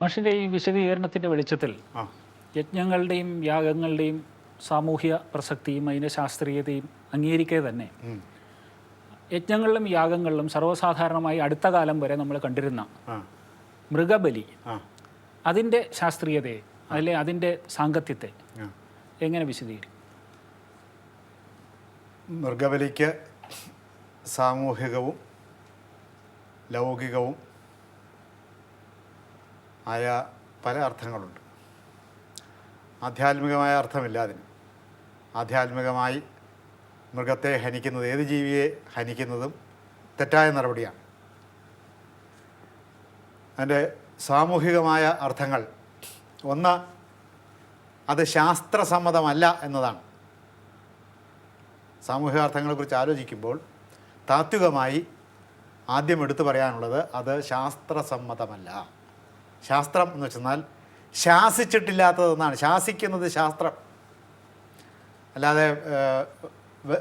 മനുഷ്യന്റെ ഈ വിശദീകരണത്തിന്റെ വെളിച്ചത്തിൽ യജ്ഞങ്ങളുടെയും യാഗങ്ങളുടെയും സാമൂഹ്യ പ്രസക്തിയും അതിന്റെ ശാസ്ത്രീയതയും അംഗീകരിക്കുക തന്നെ യജ്ഞങ്ങളിലും യാഗങ്ങളിലും സർവസാധാരണമായി അടുത്ത കാലം വരെ നമ്മൾ കണ്ടിരുന്ന മൃഗബലി. അതിന്റെ ശാസ്ത്രീയതയെ അല്ലെ അതിന്റെ സാങ്കത്യത്തെ എങ്ങനെ വിശദീകരിക്കും? മൃഗബലിക്ക് സാമൂഹികവും ലൗകികവും ആയ പല അർത്ഥങ്ങളുണ്ട്. ആധ്യാത്മികമായ അർത്ഥമില്ല അതിന്. ആധ്യാത്മികമായി മൃഗത്തെ ഹനിക്കുന്നത് ഏത് ജീവിയെ ഹനിക്കുന്നതും തെറ്റായ നടപടിയാണ്. അതിന്റെ സാമൂഹികമായ അർത്ഥങ്ങൾ. ഒന്ന് അത് ശാസ്ത്രസമ്മതമല്ല എന്നതാണ്. സാമൂഹിക അർത്ഥങ്ങളെക്കുറിച്ച് ആലോചിക്കുമ്പോൾ താത്വികമായി ആദ്യം എടുത്തു പറയാനുള്ളത് അത് ശാസ്ത്രസമ്മതമല്ല. ശാസ്ത്രം എന്ന് വെച്ചെന്നാൽ ശാസിച്ചിട്ടില്ലാത്തതെന്നാണ്. ശാസിക്കുന്നത് ശാസ്ത്രം. അല്ലാതെ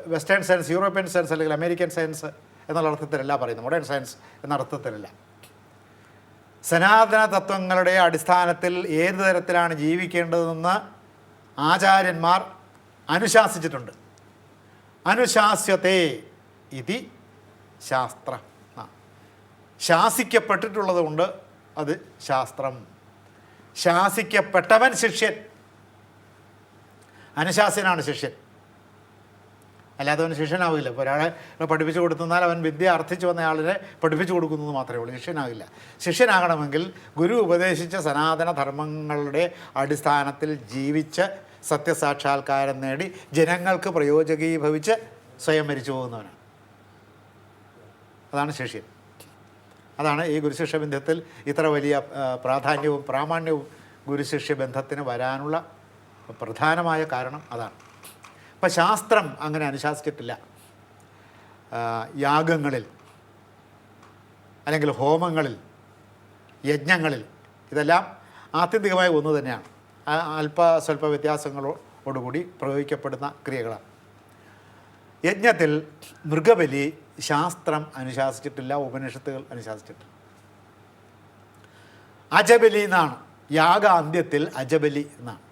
വെസ്റ്റേൺ സയൻസ് യൂറോപ്യൻ സയൻസ് അല്ലെങ്കിൽ അമേരിക്കൻ സയൻസ് എന്നുള്ള അർത്ഥത്തിലല്ല പറയുന്നത്. മോഡേൺ സയൻസ് എന്ന അർത്ഥത്തിലല്ല. സനാതന തത്വങ്ങളുടെ അടിസ്ഥാനത്തിൽ ഏത് തരത്തിലാണ് ജീവിക്കേണ്ടതെന്ന് ആചാര്യന്മാർ അനുശാസിച്ചിട്ടുണ്ട്. അനുശാസ്യത്തെ ഇതി ശാസ്ത്രം. ശാസിക്കപ്പെട്ടിട്ടുള്ളത് കൊണ്ട് അത് ശാസ്ത്രം. ശാസിക്കപ്പെട്ടവൻ ശിഷ്യൻ. അനുശാസനാണ് ശിഷ്യൻ. അല്ലാത്തവൻ ശിഷ്യനാവില്ല. ഇപ്പോൾ ഒരാളെ പഠിപ്പിച്ചു കൊടുത്തുന്നാൽ അവൻ വിദ്യ അർത്ഥിച്ചു വന്ന ആളിനെ പഠിപ്പിച്ചു കൊടുക്കുന്നത് മാത്രമേ ഉള്ളൂ. ശിഷ്യനാകില്ല ശിഷ്യനാകണമെങ്കിൽ ഗുരു ഉപദേശിച്ച സനാതന ധർമ്മങ്ങളുടെ അടിസ്ഥാനത്തിൽ ജീവിച്ച് സത്യസാക്ഷാത്കാരം നേടി ജനങ്ങൾക്ക് പ്രയോജകീഭവിച്ച് സ്വയം മരിച്ചു പോകുന്നവനാണ്. അതാണ് ശിഷ്യൻ അതാണ് ഈ ഗുരുശിഷ്യ ബന്ധത്തിൽ ഇത്ര വലിയ പ്രാധാന്യവും പ്രാമാണ്യവും ഗുരുശിഷ്യ ബന്ധത്തിന് വരാനുള്ള പ്രധാനമായ കാരണം അതാണ്. അപ്പം ശാസ്ത്രം അങ്ങനെ അനുശാസിച്ചിട്ടില്ല. യാഗങ്ങളിൽ അല്ലെങ്കിൽ ഹോമങ്ങളിൽ യജ്ഞങ്ങളിൽ ഇതെല്ലാം ആത്യന്തികമായി ഒന്ന് തന്നെയാണ്. അല്പ സ്വല്പ വ്യത്യാസങ്ങളോടുകൂടി പ്രയോഗിക്കപ്പെടുന്ന ക്രിയകളാണ്. യജ്ഞത്തിൽ മൃഗബലി ശാസ്ത്രം അനുശാസിച്ചിട്ടില്ല ഉപനിഷത്തുകൾ അനുശാസിച്ചിട്ടില്ല. അജബലി എന്നാണ്. യാഗ അന്ത്യത്തിൽ അജബലി എന്നാണ്.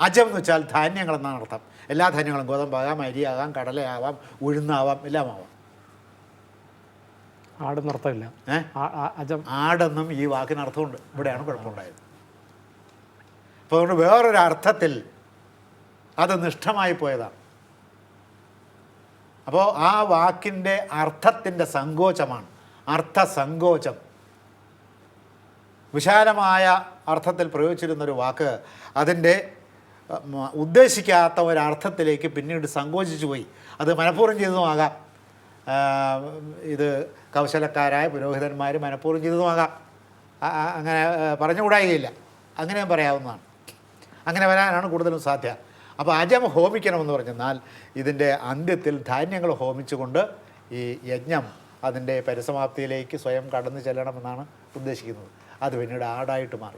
അജം എന്ന് വെച്ചാൽ ധാന്യങ്ങൾ എന്നാണ് അർത്ഥം. എല്ലാ ധാന്യങ്ങളും ഗോതമ്പാകാം അരിയാകാം കടലയാവാം ഉഴുന്നാവാം എല്ലാം ആവാം ആടെന്നർത്ഥമില്ല അജം ആടെന്നും ഈ വാക്കിന് അർത്ഥമുണ്ട്. ഇവിടെയാണ് കുഴപ്പമുണ്ടായത്. അപ്പോൾ അതുകൊണ്ട് വേറൊരർത്ഥത്തിൽ അത് നിഷ്ഠമായി പോയതാണ്. അപ്പോൾ ആ വാക്കിന്റെ അർത്ഥത്തിന്റെ സങ്കോചമാണ്. അർത്ഥസങ്കോചം. വിശാലമായ അർത്ഥത്തിൽ പ്രയോഗിച്ചിരുന്നൊരു വാക്ക് അതിന്റെ ഉദ്ദേശിക്കാത്ത ഒരർത്ഥത്തിലേക്ക് പിന്നീട് സങ്കോചിച്ചു പോയി. അത് മനഃപൂർവം ചെയ്തതുമാകാം. ഇത് കൗശലക്കാരായ പുരോഹിതന്മാർ മനഃപൂർവം ചെയ്തതുമാകാം. അങ്ങനെ പറഞ്ഞുകൂടായികയില്ല. അങ്ങനെയും പറയാവുന്നതാണ്. അങ്ങനെ വരാനാണ് കൂടുതലും സാധ്യ അപ്പോൾ അജം ഹോമിക്കണമെന്ന് പറഞ്ഞാൽ ഇതിന്റെ അന്ത്യത്തിൽ ധാന്യങ്ങൾ ഹോമിച്ചുകൊണ്ട് ഈ യജ്ഞം അതിന്റെ പരിസമാപ്തിയിലേക്ക് സ്വയം കടന്നു ചെല്ലണമെന്നാണ് ഉദ്ദേശിക്കുന്നത്. അത് പിന്നീട് ആടായിട്ട് മാറി.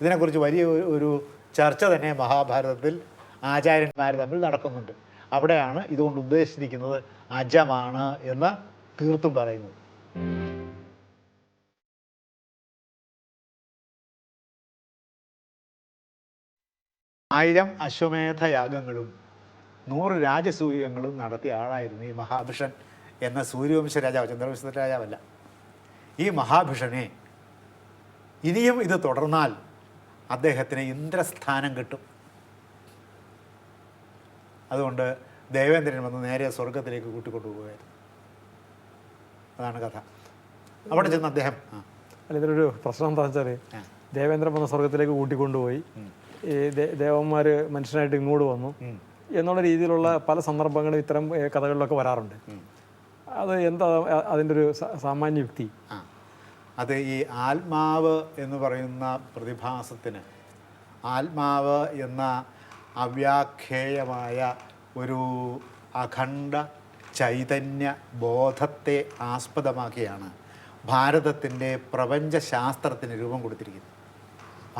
ഇതിനെക്കുറിച്ച് വലിയ ഒരു- ചർച്ച തന്നെ മഹാഭാരതത്തിൽ ആചാര്യന്മാർ തമ്മിൽ നടക്കുന്നുണ്ട്. അവിടെയാണ് ഇതുകൊണ്ട് ഉദ്ദേശിച്ചിരിക്കുന്നത് അജമാണ് എന്ന് തീർത്തും പറയുന്നത്. ആയിരം അശ്വമേധ യാഗങ്ങളും നൂറ് രാജസൂയങ്ങളും നടത്തിയ ആളായിരുന്നു ഈ മഹാഭിഷൻ എന്ന സൂര്യവംശ രാജാവ് ചന്ദ്രവംശ രാജാവല്ല. ഈ മഹാഭിഷനെ ഇനിയും ഇത് തുടർന്നാൽ അദ്ദേഹത്തിന് ഇന്ദ്രസ്ഥാനം കിട്ടും. അതുകൊണ്ട് ദേവേന്ദ്രൻ വന്ന് നേരെ സ്വർഗത്തിലേക്ക് കൂട്ടിക്കൊണ്ടുപോകുമായിരുന്നു അതാണ് കഥ. അവിടെ ചെന്ന് അദ്ദേഹം അല്ല ഇതിലൊരു പ്രശ്നം എന്താ വെച്ചാൽ ദേവേന്ദ്രൻ വന്ന സ്വർഗത്തിലേക്ക് കൂട്ടിക്കൊണ്ടുപോയി. ഈ ദേവന്മാർ മനുഷ്യനായിട്ട് ഇങ്ങോട്ട് വന്നു. എന്നുള്ള രീതിയിലുള്ള പല സന്ദർഭങ്ങളും ഇത്തരം കഥകളിലൊക്കെ വരാറുണ്ട്. അത് എന്താ അതിന്റെ ഒരു സാമാന്യ യുക്തി? അത് ഈ ആത്മാവ് എന്ന് പറയുന്ന പ്രതിഭാസത്തിന് ആത്മാവ് എന്ന അവ്യാഖ്യേയമായ ഒരു അഖണ്ഡ ചൈതന്യ ബോധത്തെ ആസ്പദമാക്കിയാണ് ഭാരതത്തിന്റെ പ്രപഞ്ചശാസ്ത്രത്തിന് രൂപം കൊടുത്തിരിക്കുന്നത്.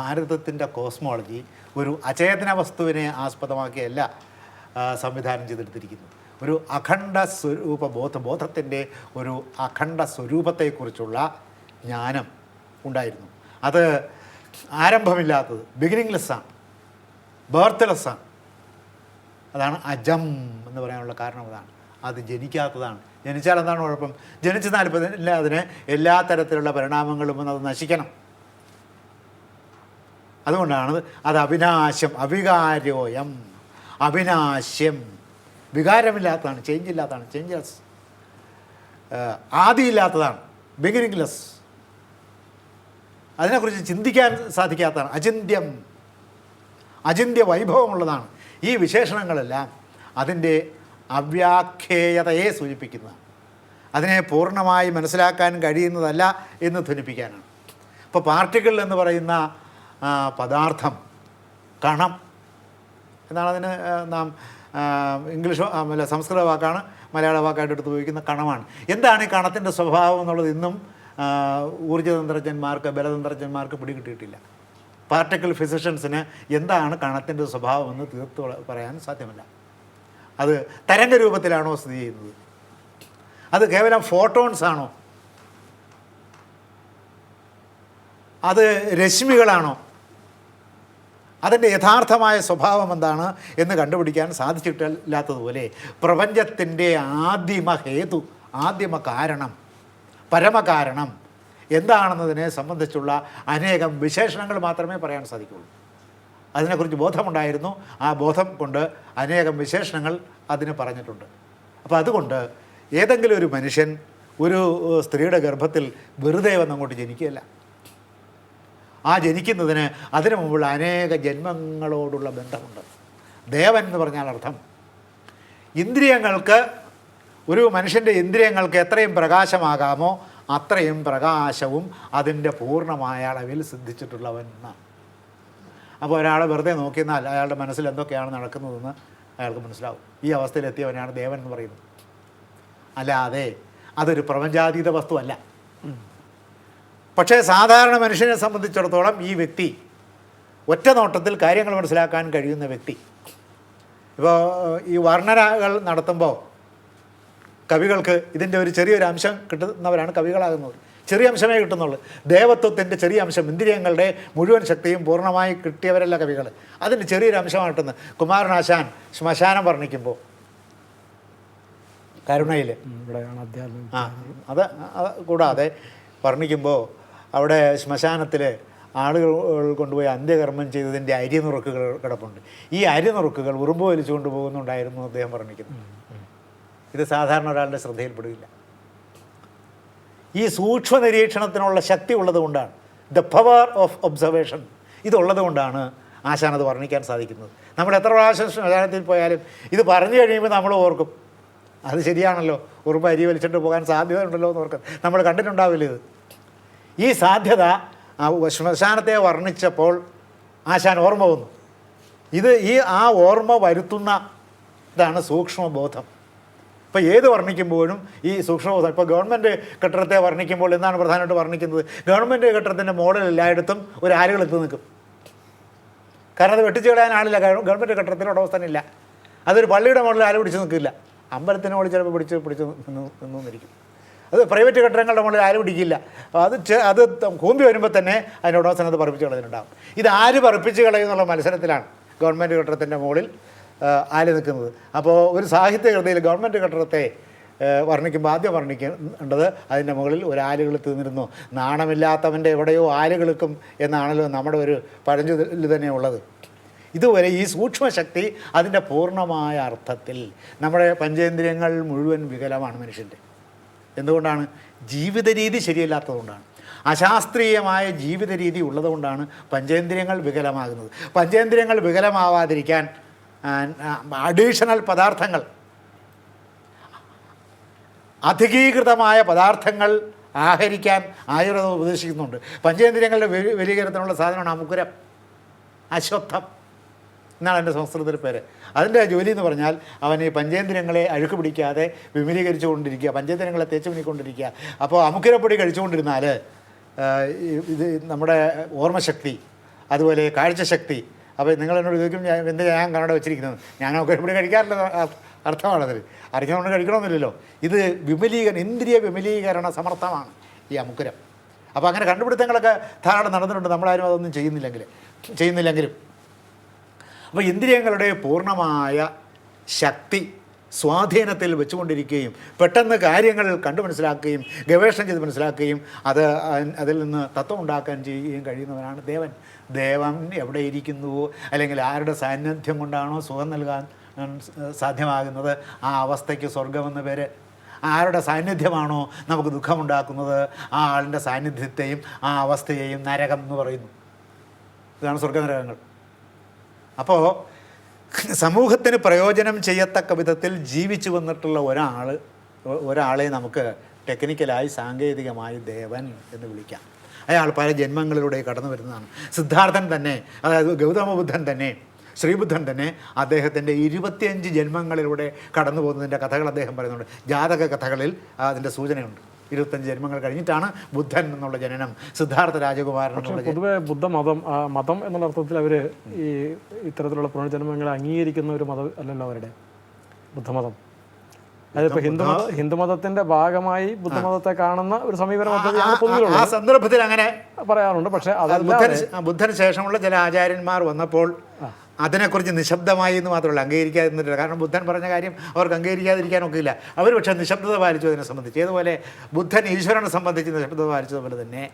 ഭാരതത്തിന്റെ കോസ്മോളജി ഒരു അചേതന വസ്തുവിനെ ആസ്പദമാക്കിയല്ല സംവിധാനം ചെയ്തെടുത്തിരിക്കുന്നത്. ഒരു അഖണ്ഡ സ്വരൂപ ബോധ ബോധത്തിന്റെ ഒരു അഖണ്ഡ സ്വരൂപത്തെക്കുറിച്ചുള്ള ജ്ഞാനം ഉണ്ടായിരുന്നു. അത് ആരംഭമില്ലാത്തത് ബിഗിനിങ് ആണ്. ബേർത്ത് ആണ്. അതാണ് അജം എന്ന് പറയാനുള്ള കാരണം അതാണ്. അത് ജനിക്കാത്തതാണ്. ജനിച്ചാൽ എന്താണ് കുഴപ്പം? ജനിച്ച ഇപ്പം അതിന് എല്ലാ തരത്തിലുള്ള പരിണാമങ്ങളും അത് നശിക്കണം. അതുകൊണ്ടാണ് അത് അവിനാശം അവികാര്യോയം അവിനാശ്യം വികാരമില്ലാത്തതാണ് ചേഞ്ച് ഇല്ലാത്തതാണ് ചേഞ്ചസ് ആദിയില്ലാത്തതാണ്. ബിഗിനിങ്ലെസ് അതിനെക്കുറിച്ച് ചിന്തിക്കാൻ സാധിക്കാത്തതാണ്. അചിന്യം അചിന്യ വൈഭവമുള്ളതാണ്. ഈ വിശേഷണങ്ങളെല്ലാം അതിന്റെ അവ്യാഖ്യേയതയെ സൂചിപ്പിക്കുന്ന അതിനെ പൂർണമായി മനസ്സിലാക്കാൻ കഴിയുന്നതല്ല എന്ന് ധ്വനിപ്പിക്കാനാണ്. ഇപ്പോൾ പാർട്ടിക്കിൾ എന്ന് പറയുന്ന പദാർത്ഥം കണം എന്നാണ് അതിന് നാം ഇംഗ്ലീഷ് അല്ല സംസ്കൃത വാക്കാണ് മലയാള വാക്കായിട്ട് എടുത്ത് ഉപയോഗിക്കുന്ന കണമാണ്. എന്താണ് ഈ കണത്തിന്റെ സ്വഭാവം എന്നുള്ളത് ഇന്നും ഊർജതന്ത്രജ്ഞന്മാർക്ക് ബലതന്ത്രജ്ഞന്മാർക്ക് പിടികിട്ടിയിട്ടില്ല. പാർട്ടിക്കൽ ഫിസിഷ്യൻസിന് എന്താണ് കണത്തിന്റെ സ്വഭാവമെന്ന് തീർത്ത് പറ- പറയാൻ സാധ്യമല്ല. അത് തരംഗ രൂപത്തിലാണോ സ്ഥിതി ചെയ്യുന്നത്? അത് കേവലം ഫോട്ടോൺസ് ആണോ? അത് രശ്മികളാണോ? അതിന്റെ യഥാർത്ഥമായ സ്വഭാവം എന്താണ് എന്ന് കണ്ടുപിടിക്കാൻ സാധിച്ചിട്ടില്ലാത്തതുപോലെ പ്രപഞ്ചത്തിന്റെ ആദിമ ഹേതു ആദിമ കാരണം പരമകാരണം എന്താണെന്നതിനെ സംബന്ധിച്ചുള്ള അനേകം വിശേഷണങ്ങൾ മാത്രമേ പറയാൻ സാധിക്കുള്ളൂ അതിനെക്കുറിച്ച് ബോധമുണ്ടായിരുന്നു. ആ ബോധം കൊണ്ട് അനേകം വിശേഷണങ്ങൾ അതിന് പറഞ്ഞിട്ടുണ്ട്. അപ്പോൾ അതുകൊണ്ട് ഏതെങ്കിലും ഒരു മനുഷ്യൻ ഒരു സ്ത്രീയുടെ ഗർഭത്തിൽ വെറുതെ വന്നങ്ങോട്ട് ജനിക്കുകയല്ല. ആ ജനിക്കുന്നതിന് അതിനു മുമ്പുള്ള അനേക ജന്മങ്ങളോടുള്ള ബന്ധമുണ്ട്. ദേവൻ എന്ന് പറഞ്ഞാൽ അർത്ഥം. ഇന്ദ്രിയങ്ങൾക്ക് ഒരു മനുഷ്യന്റെ ഇന്ദ്രിയങ്ങൾക്ക് എത്രയും പ്രകാശമാകാമോ അത്രയും പ്രകാശവും അതിന്റെ പൂർണമായ അളവിൽ സിദ്ധിച്ചിട്ടുള്ളവൻ എന്നാണ്. അപ്പോൾ ഒരാളെ വെറുതെ നോക്കിയെന്നാൽ അയാളുടെ മനസ്സിൽ എന്തൊക്കെയാണ് നടക്കുന്നതെന്ന് അയാൾക്ക് മനസ്സിലാവും. ഈ അവസ്ഥയിലെത്തിയവനാണ് ദേവൻ എന്ന് പറയുന്നത്. അല്ലാതെ അതൊരു പ്രപഞ്ചാതീത വസ്തുവല്ല. പക്ഷേ സാധാരണ മനുഷ്യനെ സംബന്ധിച്ചിടത്തോളം ഈ വ്യക്തി ഒറ്റ നോട്ടത്തിൽ കാര്യങ്ങൾ മനസ്സിലാക്കാൻ കഴിയുന്ന വ്യക്തി. ഇപ്പോൾ ഈ വർണനകൾ നടത്തുമ്പോൾ കവികൾക്ക് ഇതിന്റെ ഒരു ചെറിയൊരു അംശം കിട്ടുന്നവരാണ് കവികളാകുന്നത് ചെറിയ അംശമേ കിട്ടുന്നുള്ളൂ. ദേവത്വത്തിന്റെ ചെറിയ അംശം ഇന്ദ്രിയങ്ങളുടെ മുഴുവൻ ശക്തിയും പൂർണമായി കിട്ടിയവരല്ല കവികൾ. അതിന്റെ ചെറിയൊരു അംശമാണ് കിട്ടുന്നത്. കുമാരനാശാൻ ശ്മശാനം വർണിക്കുമ്പോൾ. കരുണയിൽ ആ അത് അത് കൂടാതെ വർണിക്കുമ്പോൾ അവിടെ ശ്മശാനത്തിൽ ആളുകൾ കൊണ്ടുപോയി അന്ത്യകർമ്മം ചെയ്തതിന്റെ അരിനുറുക്കുകൾ കിടപ്പുണ്ട്. ഈ അരിനുറുക്കുകൾ ഉറുമ്പ് വലിച്ചു കൊണ്ടുപോകുന്നുണ്ടായിരുന്നു അദ്ദേഹം പറഞ്ഞിരിക്കുന്നത് ഇത് സാധാരണ ഒരാളുടെ ശ്രദ്ധയിൽപ്പെടുകയില്ല. ഈ സൂക്ഷ്മ നിരീക്ഷണത്തിനുള്ള ശക്തി ഉള്ളതുകൊണ്ടാണ് ദ പവർ ഓഫ് ഒബ്സർവേഷൻ ഇതുള്ളത് കൊണ്ടാണ് അത് വർണിക്കാൻ സാധിക്കുന്നത്. നമ്മൾ എത്ര പ്രാവശ്യം ശ്മശാനത്തിൽ പോയാലും ഇത് പറഞ്ഞു കഴിയുമ്പോൾ നമ്മൾ ഓർക്കും. അത് ശരിയാണല്ലോ. ഉറുമ്പ് അരി വലിച്ചിട്ട് പോകാൻ സാധ്യത ഉണ്ടല്ലോ എന്ന് ഓർക്കും. നമ്മൾ കണ്ടിട്ടുണ്ടാവില്ല ഇത്. ഈ സാധ്യത ശ്മശാനത്തെ വർണിച്ചപ്പോൾ ആശാൻ ഓർമ്മ വന്നു. ഇത് ഈ ആ ഓർമ്മ വരുത്തുന്ന ഇതാണ് സൂക്ഷ്മബോധം. ഇപ്പോൾ ഏത് വർണിക്കുമ്പോഴും ഈ സൂക്ഷ്മബോധം ഇപ്പോൾ ഗവൺമെന്റ് കെട്ടിടത്തെ വർണിക്കുമ്പോൾ എന്താണ് പ്രധാനമായിട്ട് വർണിക്കുന്നത്? ഗവൺമെന്റ് കെട്ടിടത്തിന്റെ മോഡൽ എല്ലായിടത്തും ഒരു ആരുകൾ എത്തി നിൽക്കും. കാരണം അത് വെട്ടിച്ചു കളയാൻ ആളില്ല കാരണം ഗവൺമെന്റ് കെട്ടിടത്തിന് ഉടമസ്ഥനില്ല അതൊരു പള്ളിയുടെ മോഡൽ ആരും പിടിച്ച് നിൽക്കില്ല. അമ്പലത്തിന്റെ മോളിൽ ചിലപ്പോൾ പിടിച്ച് പിടിച്ച് നിന്ന് നിന്നിരിക്കും. അത് പ്രൈവറ്റ് കെട്ടിടങ്ങളുടെ മുകളിൽ ആര് ഇടിക്കില്ല. അത് അത് കൂമ്പി വരുമ്പോൾ തന്നെ അതിന്റെ ഉടമസ്ഥൻ അത് പറപ്പിച്ച് കളയുന്നുണ്ടാകും ഇത് ആര് പറപ്പിച്ച് കളയുന്നുള്ള മത്സരത്തിലാണ് ഗവൺമെന്റ് കെട്ടിടത്തിന്റെ മുകളിൽ ആൽ നിൽക്കുന്നത്. അപ്പോൾ ഒരു സാഹിത്യ കൃതിയിൽ ഗവൺമെന്റ് കെട്ടിടത്തെ വർണിക്കുമ്പോൾ ആദ്യം വർണിക്കേണ്ടത് അതിന്റെ മുകളിൽ ഒരു ആലുകൾ തീർന്നിരുന്നു. നാണമില്ലാത്തവന്റെ എവിടെയോ ആലുകൾക്കും എന്നാണല്ലോ നമ്മുടെ ഒരു പഴഞ്ചൊല്ല് തന്നെ ഉള്ളത്. ഇതുവരെ ഈ സൂക്ഷ്മശക്തി അതിന്റെ പൂർണമായ അർത്ഥത്തിൽ നമ്മുടെ പഞ്ചേന്ദ്രിയങ്ങൾ മുഴുവൻ വികലമാണ് മനുഷ്യന്റെ എന്തുകൊണ്ടാണ്? ജീവിത രീതി ശരിയല്ലാത്തതുകൊണ്ടാണ്. അശാസ്ത്രീയമായ ജീവിത രീതി ഉള്ളതുകൊണ്ടാണ് പഞ്ചേന്ദ്രിയങ്ങൾ വികലമാകുന്നത്. പഞ്ചേന്ദ്രിയങ്ങൾ വികലമാവാതിരിക്കാൻ അഡീഷണൽ പദാർത്ഥങ്ങൾ അധികീകൃതമായ പദാർത്ഥങ്ങൾ ആഹരിക്കാൻ ആയുർവേദം ഉപദേശിക്കുന്നുണ്ട്. പഞ്ചേന്ദ്രിയങ്ങളുടെ വെലി- വെലീകരണത്തിനുള്ള സാധനമാണ് അമുക്കുരം. അശ്വത്ഥം. എന്നാണ് എന്റെ സംസ്കൃതത്തിൽ പേര്. അതിന്റെ ജോലി എന്ന് പറഞ്ഞാൽ അവൻ ഈ പഞ്ചേന്ദ്രിയങ്ങളെ അഴുക്ക് പിടിക്കാതെ വിപുലീകരിച്ചു കൊണ്ടിരിക്കുക പഞ്ചേന്ദ്രിയങ്ങളെ തേച്ച് മുന്നിക്കൊണ്ടിരിക്കുക അപ്പോൾ അമുക്കിരപ്പൊടി കഴിച്ചുകൊണ്ടിരുന്നാൽ ഇത് നമ്മുടെ ഓർമ്മശക്തി അതുപോലെ കാഴ്ചശക്തി. അപ്പോൾ നിങ്ങൾ എന്നോട് ചോദിക്കും ഞാൻ എന്ത് ഞാൻ കണ്ണട വെച്ചിരിക്കുന്നത്? ഞാൻ അമുക്കിരപ്പൊടി കഴിക്കാറില്ല അർത്ഥമാണത് അർത്ഥമാണതിൽ. അരഞ്ഞുകൊണ്ട് കഴിക്കണമെന്നില്ലല്ലോ. ഇത് വിപുലീകരണം ഇന്ദ്രിയ വിപുലീകരണ സമർത്ഥമാണ് ഈ അമുക്കുരം അപ്പോൾ അങ്ങനെ കണ്ടുപിടുത്തങ്ങളൊക്കെ ധാരാളം നടന്നിട്ടുണ്ട്. നമ്മളാരും അതൊന്നും ചെയ്യുന്നില്ലെങ്കിൽ ചെയ്യുന്നില്ലെങ്കിലും. അപ്പോൾ ഇന്ദ്രിയങ്ങളുടെ പൂർണമായ ശക്തി സ്വാധീനത്തിൽ വെച്ചുകൊണ്ടിരിക്കുകയും പെട്ടെന്ന് കാര്യങ്ങൾ കണ്ടു മനസ്സിലാക്കുകയും ഗവേഷണം ചെയ്ത് മനസ്സിലാക്കുകയും അത് അതിൽ നിന്ന് തത്വം ഉണ്ടാക്കാൻ ചെയ്യുകയും കഴിയുന്നവനാണ് ദേവൻ. ദേവൻ എവിടെ ഇരിക്കുന്നുവോ? അല്ലെങ്കിൽ ആരുടെ സാന്നിധ്യം കൊണ്ടാണോ സുഖം നൽകാൻ സാധ്യമാകുന്നത്? ആ അവസ്ഥയ്ക്ക് സ്വർഗമെന്ന പേര്. ആരുടെ സാന്നിധ്യമാണോ നമുക്ക് ദുഃഖമുണ്ടാക്കുന്നത്? ആ ആളിന്റെ സാന്നിധ്യത്തെയും ആ അവസ്ഥയെയും നരകം എന്ന് പറയുന്നു. ഇതാണ് സ്വർഗനരകങ്ങൾ അപ്പോൾ സമൂഹത്തിന് പ്രയോജനം ചെയ്യത്തക്ക വിധത്തിൽ ജീവിച്ചു വന്നിട്ടുള്ള ഒരാൾ ഒരാളെ നമുക്ക് ടെക്നിക്കലായി സാങ്കേതികമായി ദേവൻ എന്ന് വിളിക്കാം. അയാൾ പല ജന്മങ്ങളിലൂടെ കടന്നു വരുന്നതാണ്. സിദ്ധാർത്ഥൻ തന്നെ അതായത് ഗൗതമ ബുദ്ധൻ തന്നെ ശ്രീബുദ്ധൻ തന്നെ അദ്ദേഹത്തിന്റെ ഇരുപത്തിയഞ്ച് ജന്മങ്ങളിലൂടെ കടന്നു പോകുന്നതിന്റെ കഥകൾ അദ്ദേഹം പറയുന്നുണ്ട്. ജാതക കഥകളിൽ അതിന്റെ സൂചനയുണ്ട്. ഇരുപത്തഞ്ച് ജന്മങ്ങൾ കഴിഞ്ഞിട്ടാണ് ബുദ്ധൻ എന്നുള്ള ജനനം. സിദ്ധാർത്ഥ രാജകുമാരൻ പൊതുവെ ബുദ്ധമതം മതം എന്നുള്ള അർത്ഥത്തിൽ അവർ ഈ ഇത്തരത്തിലുള്ള പുനർജന്മങ്ങളെ അംഗീകരിക്കുന്ന ഒരു മതം അല്ലല്ലോ അവരുടെ ബുദ്ധമതം. അതിപ്പോ ഹിന്ദു ഹിന്ദുമതത്തിന്റെ ഭാഗമായി ബുദ്ധമതത്തെ കാണുന്ന ഒരു സമീപനം ആ സന്ദർഭത്തിൽ അങ്ങനെ പറയാറുണ്ട് പക്ഷെ ബുദ്ധന് ശേഷമുള്ള ചില ആചാര്യന്മാർ വന്നപ്പോൾ അതിനെക്കുറിച്ച് നിശബ്ദമായി എന്ന് മാത്രമല്ല അംഗീകരിക്കാതിരുന്നിട്ടില്ല. കാരണം ബുദ്ധൻ പറഞ്ഞ കാര്യം അവർക്ക് അംഗീകരിക്കാതിരിക്കാനൊക്കില്ല അവർ പക്ഷേ നിശബ്ദത പാലിച്ചു അതിനെ സംബന്ധിച്ച്. ഏതുപോലെ ബുദ്ധൻ ഈശ്വരനെ സംബന്ധിച്ച് നിശബ്ദത പാലിച്ചതുപോലെ തന്നെ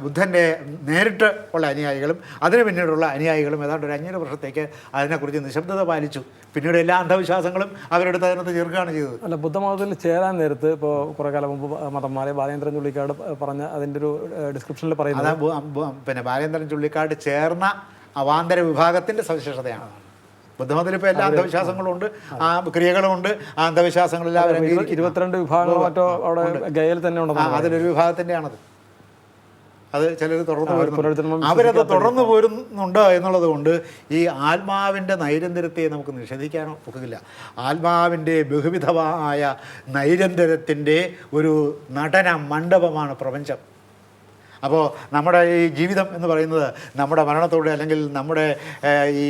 ബുദ്ധന്റെ നേരിട്ട് ഉള്ള അനുയായികളും അതിന് പിന്നീടുള്ള അനുയായികളും ഏതാണ്ട് ഒരു അഞ്ഞൂറ് വർഷത്തേക്ക് അതിനെക്കുറിച്ച് നിശബ്ദത പാലിച്ചു. പിന്നീട് എല്ലാ അന്ധവിശ്വാസങ്ങളും അവരെടുത്ത് അതിനകത്ത് ചേർക്കുകയാണ് ചെയ്തത്. അല്ല ബുദ്ധമതത്തിൽ ചേരാൻ നേരത്ത് ഇപ്പോൾ കുറേ കാലം മുമ്പ് മതന്മാരെ ബാലേന്ദ്രൻ ചുള്ളിക്കാട് പറഞ്ഞ അതിന്റെ ഒരു ഡിസ്ക്രിപ്ഷനിൽ പറയുന്നത് പിന്നെ ബാലേന്ദ്രൻ ചുള്ളിക്കാട് ചേർന്ന അവാന്തര വിഭാഗത്തിന്റെ സവിശേഷതയാണ്. ബുദ്ധമതത്തിൽ ഇപ്പോൾ എല്ലാ അന്ധവിശ്വാസങ്ങളും ഉണ്ട് ആ ക്രിയകളുമുണ്ട്. ആ അന്ധവിശ്വാസങ്ങളെല്ലാം അവർ അംഗീകരിക്കുന്നു. ഇരുപത്തിരണ്ട് വിഭാഗങ്ങളോ മറ്റോ അവിടെ ഗയയിൽ തന്നെ ആ, ഉണ്ടെന്ന് അതിലൊരു വിഭാഗത്തിന്റെയാണത് അത് ചിലർ തുടർന്ന് പോരുന്നു. അവരത് തുടർന്ന് പോരുന്നുണ്ട് എന്നുള്ളത് കൊണ്ട് ഈ ആത്മാവിന്റെ നൈരന്തരത്തെ നമുക്ക് നിഷേധിക്കാൻ ഒക്കില്ല. ആത്മാവിന്റെ ബഹുവിധമായ നൈരന്തരത്തിന്റെ ഒരു നടന മണ്ഡപമാണ് പ്രപഞ്ചം. അപ്പോൾ നമ്മുടെ ഈ ജീവിതം എന്ന് പറയുന്നത് നമ്മുടെ മരണത്തോടെ അല്ലെങ്കിൽ നമ്മുടെ ഈ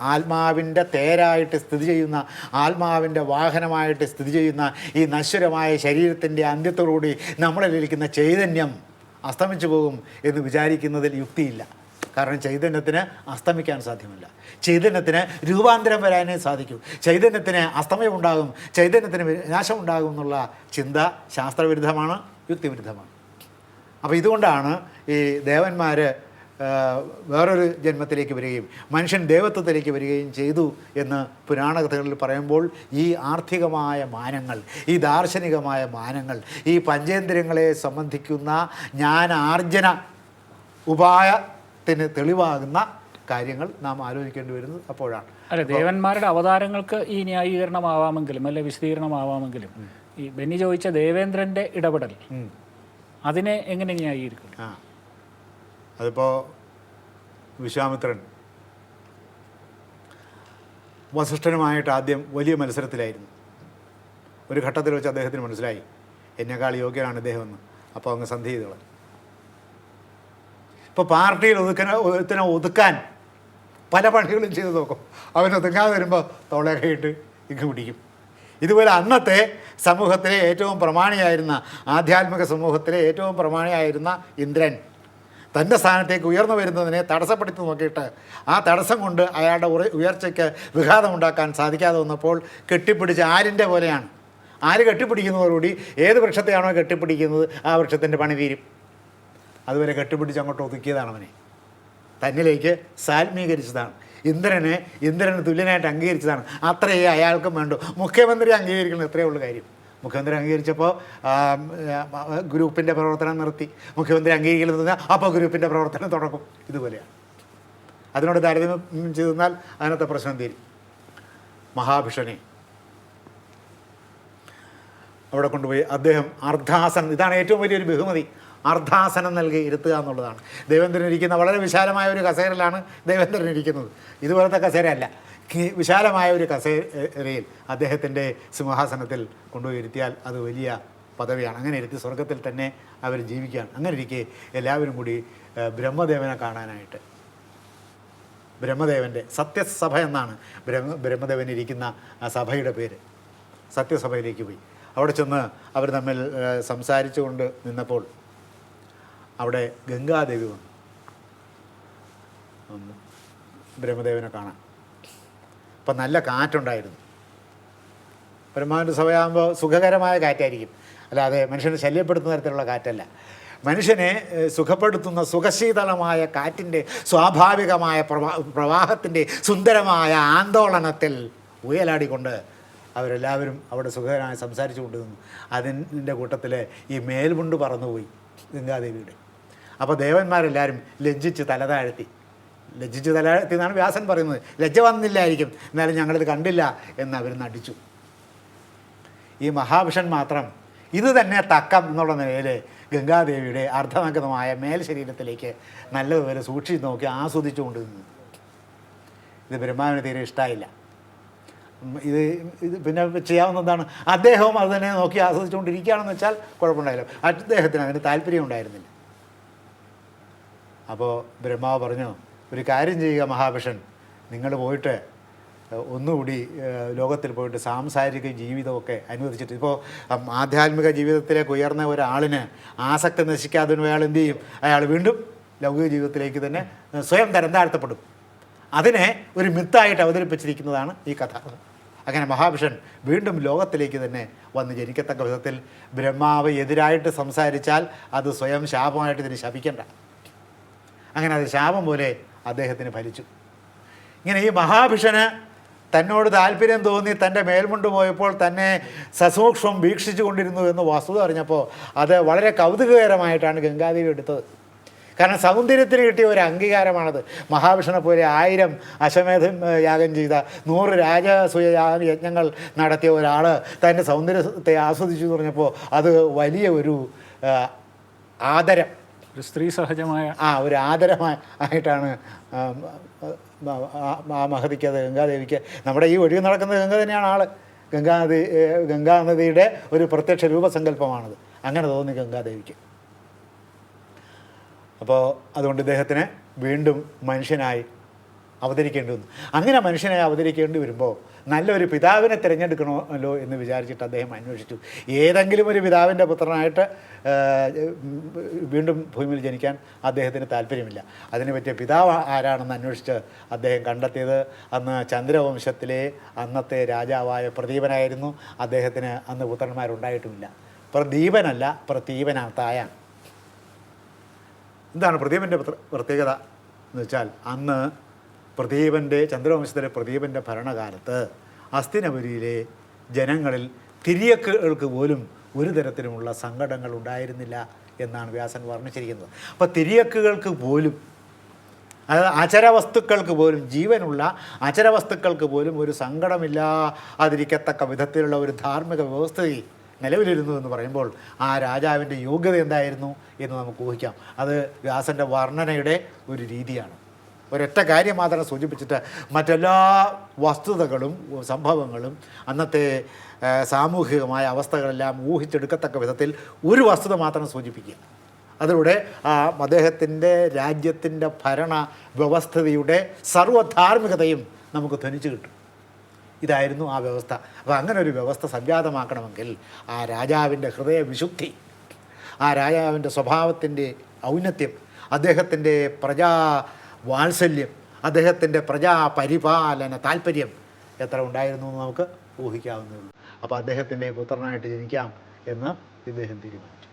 ആത്മാവിന്റെ തേരായിട്ട് സ്ഥിതി ചെയ്യുന്ന ആത്മാവിന്റെ വാഹനമായിട്ട് സ്ഥിതി ചെയ്യുന്ന ഈ നശ്വരമായ ശരീരത്തിന്റെ അന്ത്യത്തോടുകൂടി നമ്മളിലിരിക്കുന്ന ചൈതന്യം അസ്തമിച്ചു പോകും എന്ന് വിചാരിക്കുന്നതിൽ യുക്തിയില്ല. കാരണം ചൈതന്യത്തിന് അസ്തമിക്കാൻ സാധ്യമല്ല. ചൈതന്യത്തിന് രൂപാന്തരം വരാനേ സാധിക്കൂ. ചൈതന്യത്തിന് അസ്തമയമുണ്ടാകും. ചൈതന്യത്തിന് വിനാശമുണ്ടാകും എന്നുള്ള ചിന്ത ശാസ്ത്രവിരുദ്ധമാണ് യുക്തിവിരുദ്ധമാണ്. അപ്പോൾ ഇതുകൊണ്ടാണ് ഈ ദേവന്മാർ വേറൊരു ജന്മത്തിലേക്ക് വരികയും മനുഷ്യൻ ദേവത്വത്തിലേക്ക് വരികയും ചെയ്തു എന്ന് പുരാണകഥകളിൽ പറയുമ്പോൾ ഈ ആർത്ഥികമായ മാനങ്ങൾ ഈ ദാർശനികമായ മാനങ്ങൾ ഈ പഞ്ചേന്ദ്രിയങ്ങളെ സംബന്ധിക്കുന്ന ജ്ഞാനാർജന ഉപായത്തിന് തെളിവാകുന്ന കാര്യങ്ങൾ നാം ആലോചിക്കേണ്ടി വരുന്നത് അപ്പോഴാണ് അല്ല ദേവന്മാരുടെ അവതാരങ്ങൾക്ക് ഈ ന്യായീകരണമാവാമെങ്കിലും അല്ലെ വിശദീകരണമാവാമെങ്കിലും ഈ ബെന്നി ചോദിച്ച ദേവേന്ദ്രന്റെ ഇടപെടൽ. അതിനെ എങ്ങനെ ന്യായീകരിക്കും ആ വിശ്വാമിത്രൻ വസിഷ്ഠനുമായിട്ട് ആദ്യം വലിയ മത്സരത്തിലായിരുന്നു. ഒരു ഘട്ടത്തിൽ വെച്ച് അദ്ദേഹത്തിന് മനസ്സിലായി എന്നെക്കാൾ യോഗ്യനാണ് ഇദ്ദേഹമെന്ന്. അപ്പോൾ അങ്ങ് സന്ധി ചെയ്ത് ഇപ്പോൾ പാർട്ടിയിൽ ഒതുക്കന ഒരുത്തിനെ ഒതുക്കാൻ പല പണികളും ചെയ്തു നോക്കും. അവൻ ഒതുങ്ങാതെ വരുമ്പോൾ തോളയൊക്കെ ഇട്ട് ഇങ്ങ് പിടിക്കും. ഇതുപോലെ അന്നത്തെ സമൂഹത്തിലെ ഏറ്റവും പ്രമാണിയായിരുന്ന ആധ്യാത്മിക സമൂഹത്തിലെ ഏറ്റവും പ്രമാണിയായിരുന്ന ഇന്ദ്രൻ. തന്റെ സ്ഥാനത്തേക്ക് ഉയർന്നു വരുന്നതിനെ തടസ്സപ്പെടുത്തി നോക്കിയിട്ട് ആ തടസ്സം കൊണ്ട് അയാളുടെ ഉയർച്ചയ്ക്ക് വിഘാതമുണ്ടാക്കാൻ സാധിക്കാതെ വന്നപ്പോൾ കെട്ടിപ്പിടിച്ച് ആരിന്റെ പോലെയാണ്. ആര് കെട്ടിപ്പിടിക്കുന്നതോടുകൂടി ഏത് വൃക്ഷത്തെയാണോ കെട്ടിപ്പിടിക്കുന്നത് ആ വൃക്ഷത്തിന്റെ പണി തീരും. അതുവരെ കെട്ടിപ്പിടിച്ച് അങ്ങോട്ട് ഒതുക്കിയതാണ് അവനെ തന്നിലേക്ക് സാത്മീകരിച്ചതാണ് ഇന്ദ്രനെ ഇന്ദ്രന് തുല്യനായിട്ട് അംഗീകരിച്ചതാണ്. അത്രയേ അയാൾക്കും വേണ്ടു. മുഖ്യമന്ത്രി അംഗീകരിക്കണം എത്രയേ ഉള്ളൂ കാര്യം. മുഖ്യമന്ത്രി അംഗീകരിച്ചപ്പോൾ ഗ്രൂപ്പിന്റെ പ്രവർത്തനം നിർത്തി. മുഖ്യമന്ത്രി അംഗീകരിക്കുന്നത് അപ്പോൾ ഗ്രൂപ്പിന്റെ പ്രവർത്തനം തുടങ്ങും. ഇതുപോലെയാണ് അതിനോട് താരതമ്യം ചെയ്തെന്നാൽ അതിനകത്തെ പ്രശ്നം തീരും. മഹാഭിഷണി. അവിടെ കൊണ്ടുപോയി അദ്ദേഹം അർദ്ധാസനം ഇതാണ് ഏറ്റവും വലിയൊരു ബഹുമതി. അർദ്ധാസനം നൽകി ഇരുത്തുക എന്നുള്ളതാണ്. ദേവേന്ദ്രൻ ഇരിക്കുന്ന വളരെ വിശാലമായ ഒരു കസേരയിലാണ് ദേവേന്ദ്രൻ ഇരിക്കുന്നത്. ഇതുപോലത്തെ കസേരയല്ല. വിശാലമായ ഒരു കസേരയിൽ അദ്ദേഹത്തിന്റെ സിംഹാസനത്തിൽ കൊണ്ടുപോയി ഇരുത്തിയാൽ അത് വലിയ പദവിയാണ്. അങ്ങനെ ഇരുത്തി സ്വർഗത്തിൽ തന്നെ അവർ ജീവിക്കുകയാണ്. അങ്ങനെ ഇരിക്കെ എല്ലാവരും കൂടി ബ്രഹ്മദേവനെ കാണാനായിട്ട്. ബ്രഹ്മദേവന്റെ സത്യസഭ എന്നാണ് ബ്രഹ്മ ബ്രഹ്മദേവൻ ഇരിക്കുന്ന സഭയുടെ പേര്. സത്യസഭയിലേക്ക് പോയി. അവിടെ ചെന്ന് അവർ തമ്മിൽ സംസാരിച്ചുകൊണ്ട് നിന്നപ്പോൾ അവിടെ ഗംഗാദേവി വന്നു. വന്നു. ബ്രഹ്മദേവനെ കാണാൻ. അപ്പം നല്ല കാറ്റുണ്ടായിരുന്നു. പരമാവധി സഭയാകുമ്പോൾ സുഖകരമായ കാറ്റായിരിക്കും. അല്ലാതെ മനുഷ്യനെ ശല്യപ്പെടുത്തുന്ന തരത്തിലുള്ള കാറ്റല്ല. മനുഷ്യനെ സുഖപ്പെടുത്തുന്ന സുഖശീതളമായ കാറ്റിന്റെ സ്വാഭാവികമായ പ്രവാ പ്രവാഹത്തിന്റെ സുന്ദരമായ ആന്തോളനത്തിൽ ഉയലാടിക്കൊണ്ട് അവരെല്ലാവരും അവിടെ സുഖകരമായി സംസാരിച്ചു കൊണ്ടിരുന്നു അതിന്റെ കൂട്ടത്തിൽ ഈ മേൽമുണ്ട് പറന്നുപോയി ഗംഗാദേവിയുടെ. അപ്പോൾ ദേവന്മാരെല്ലാവരും ലജ്ജിച്ച് തല താഴ്ത്തി. ലജ്ജിച്ച് തല താഴ്ത്തി എന്നാണ് വ്യാസൻ പറയുന്നത്. ലജ്ജ വന്നില്ലായിരിക്കും. എന്നാലും ഞങ്ങളിത് കണ്ടില്ല എന്ന് അവർ നടിച്ചു. ഈ മഹാവിഷൻ മാത്രം ഇത് തന്നെ തക്കം എന്നുള്ള നിലയിൽ ഗംഗാദേവിയുടെ അർദ്ധനഗ്നമായ മേൽ ശരീരത്തിലേക്ക് നല്ലതുപോലെ സൂക്ഷിച്ച് നോക്കി ആസ്വദിച്ചുകൊണ്ട് നിന്നു ഇത് ബ്രഹ്മാവിന് തീരെ ഇഷ്ടമായില്ല ഇത് ഇത് പിന്നെ ചെയ്യാവുന്ന എന്താണ്? അദ്ദേഹവും അത് തന്നെ നോക്കി ആസ്വദിച്ചുകൊണ്ടിരിക്കുകയാണെന്ന് വെച്ചാൽ കുഴപ്പമുണ്ടായില്ല. അദ്ദേഹത്തിന് അതിന് താല്പര്യം ഉണ്ടായിരുന്നില്ല അപ്പോൾ ബ്രഹ്മാവ് പറഞ്ഞു ഒരു കാര്യം ചെയ്യുക മഹാവിഷൻ നിങ്ങൾ പോയിട്ട് ഒന്നുകൂടി ലോകത്തിൽ പോയിട്ട് സാംസാരിക ജീവിതമൊക്കെ അനുവദിച്ചിട്ട്. ഇപ്പോൾ ആധ്യാത്മിക ജീവിതത്തിലേക്ക് ഉയർന്ന ഒരാളിന് ആസക്തി നശിക്കാതെ അയാൾ എന്ത് ചെയ്യും? അയാൾ വീണ്ടും ലൗകിക ജീവിതത്തിലേക്ക് തന്നെ സ്വയം തരം താഴ്ത്തപ്പെടും അതിനെ ഒരു മിത്തായിട്ട് അവതരിപ്പിച്ചിരിക്കുന്നതാണ് ഈ കഥ. അങ്ങനെ മഹാവിഷൻ വീണ്ടും ലോകത്തിലേക്ക് തന്നെ വന്ന് ജനിക്കത്തക്ക വിധത്തിൽ ബ്രഹ്മാവ് എതിരായിട്ട് സംസാരിച്ചാൽ അത് സ്വയം ശാപമായിട്ട് ഇതിന് ശപിക്കണ്ട. അങ്ങനെ അത് ശാപം പോലെ അദ്ദേഹത്തിന് ഫലിച്ചു. ഇങ്ങനെ ഈ മഹാഭിഷന് തന്നോട് താല്പര്യം തോന്നി തന്റെ മേൽമുണ്ട് പോയപ്പോൾ തന്നെ സസൂക്ഷ്മം വീക്ഷിച്ചു കൊണ്ടിരുന്നു എന്ന് വസ്തുത അറിഞ്ഞപ്പോൾ അത് വളരെ കൗതുകകരമായിട്ടാണ് ഗംഗാദേവി എടുത്തത്. കാരണം സൗന്ദര്യത്തിന് കിട്ടിയ ഒരു അംഗീകാരമാണത്. മഹാവിഷ്ണുനെ പോലെ ആയിരം അശ്വമേധം യാഗം ചെയ്ത നൂറ് രാജസൂയ യജ്ഞങ്ങൾ നടത്തിയ ഒരാൾ തന്റെ സൗന്ദര്യത്തെ ആസ്വദിച്ചു എന്ന് പറഞ്ഞപ്പോൾ അത് വലിയ ഒരു ആദരം ഒരു സ്ത്രീ സഹജമായ ആ ഒരു ആദരമായി ആയിട്ടാണ് ആ, മഹതിക്ക് അത് ഗംഗാദേവിക്ക്. നമ്മുടെ ഈ ഒഴുകി നടക്കുന്നത് ഗംഗ തന്നെയാണ് ആൾ. ഗംഗാനദി ഗംഗാനദിയുടെ ഒരു പ്രത്യക്ഷ രൂപസങ്കല്പമാണത്. അങ്ങനെ തോന്നി ഗംഗാദേവിക്ക്. അപ്പോൾ അതുകൊണ്ട് ഇദ്ദേഹത്തിന് വീണ്ടും മനുഷ്യനായി അവതരിക്കേണ്ടി വന്നു. അങ്ങനെ മനുഷ്യനെ അവതരിക്കേണ്ടി വരുമ്പോൾ നല്ലൊരു പിതാവിനെ തിരഞ്ഞെടുക്കണമല്ലോ എന്ന് വിചാരിച്ചിട്ട് അദ്ദേഹം അന്വേഷിച്ചു. ഏതെങ്കിലും ഒരു പിതാവിന്റെ പുത്രനായിട്ട് വീണ്ടും ഭൂമിയിൽ ജനിക്കാൻ അദ്ദേഹത്തിന് താല്പര്യമില്ല. അതിന് പറ്റിയ പിതാവ് ആരാണെന്ന് അന്വേഷിച്ച് അദ്ദേഹം കണ്ടെത്തിയത് അന്ന് ചന്ദ്രവംശത്തിലെ അന്നത്തെ രാജാവായ പ്രദീപനായിരുന്നു. അദ്ദേഹത്തിന് അന്ന് പുത്രന്മാരുണ്ടായിട്ടുമില്ല പ്രദീപനല്ല പ്രതീപനാത്തായാണ് എന്താണ് പ്രദീപന്റെ പ്ര- പ്രത്യേകത എന്ന് വെച്ചാൽ അന്ന് പ്രദീപന്റെ ചന്ദ്രവംശത്തിലെ പ്രദീപന്റെ ഭരണകാലത്ത് അസ്ഥിനപുരിയിലെ ജനങ്ങളിൽ തിരിയക്കുകൾക്ക് പോലും ഒരു തരത്തിലുമുള്ള സങ്കടങ്ങൾ ഉണ്ടായിരുന്നില്ല എന്നാണ് വ്യാസൻ വർണിച്ചിരിക്കുന്നത്. അപ്പോൾ തിരിയക്കുകൾക്ക് പോലും അതായത് അചരവസ്തുക്കൾക്ക് പോലും ജീവനുള്ള അചരവസ്തുക്കൾക്ക് പോലും ഒരു സങ്കടമില്ലാതിരിക്കത്തക്ക വിധത്തിലുള്ള ഒരു ധാർമ്മിക വ്യവസ്ഥയിൽ നിലവിലിരുന്നു എന്ന് പറയുമ്പോൾ ആ രാജാവിന്റെ യോഗ്യത എന്തായിരുന്നു എന്ന് നമുക്ക് ഊഹിക്കാം. അത് വ്യാസന്റെ വർണനയുടെ ഒരു രീതിയാണ്. ഒരൊറ്റ കാര്യം മാത്രം സൂചിപ്പിച്ചിട്ട് മറ്റെല്ലാ വസ്തുതകളും സംഭവങ്ങളും അന്നത്തെ സാമൂഹികമായ അവസ്ഥകളെല്ലാം ഊഹിച്ചെടുക്കത്തക്ക വിധത്തിൽ ഒരു വസ്തുത മാത്രം സൂചിപ്പിക്കുക. അതിലൂടെ ആ അദ്ദേഹത്തിന്റെ രാജ്യത്തിന്റെ ഭരണ വ്യവസ്ഥതയുടെ സർവധാർമ്മികതയും നമുക്ക് ധനിച്ചു കിട്ടും. ഇതായിരുന്നു ആ വ്യവസ്ഥ. അപ്പോൾ അങ്ങനെ ഒരു വ്യവസ്ഥ സംജാതമാക്കണമെങ്കിൽ ആ രാജാവിന്റെ ഹൃദയവിശുദ്ധി ആ രാജാവിന്റെ സ്വഭാവത്തിന്റെ ഔന്നത്യം അദ്ദേഹത്തിന്റെ പ്രജാ വാത്സല്യം അദ്ദേഹത്തിന്റെ പ്രജാപരിപാലന താല്പര്യം എത്ര ഉണ്ടായിരുന്നു എന്ന് നമുക്ക് ഊഹിക്കാവുന്നേ ഉള്ളൂ. അപ്പോൾ അദ്ദേഹത്തിന്റെ പുത്രനായിട്ട് ജനിക്കാം എന്ന് ഇദ്ദേഹം തീരുമാനിച്ചു.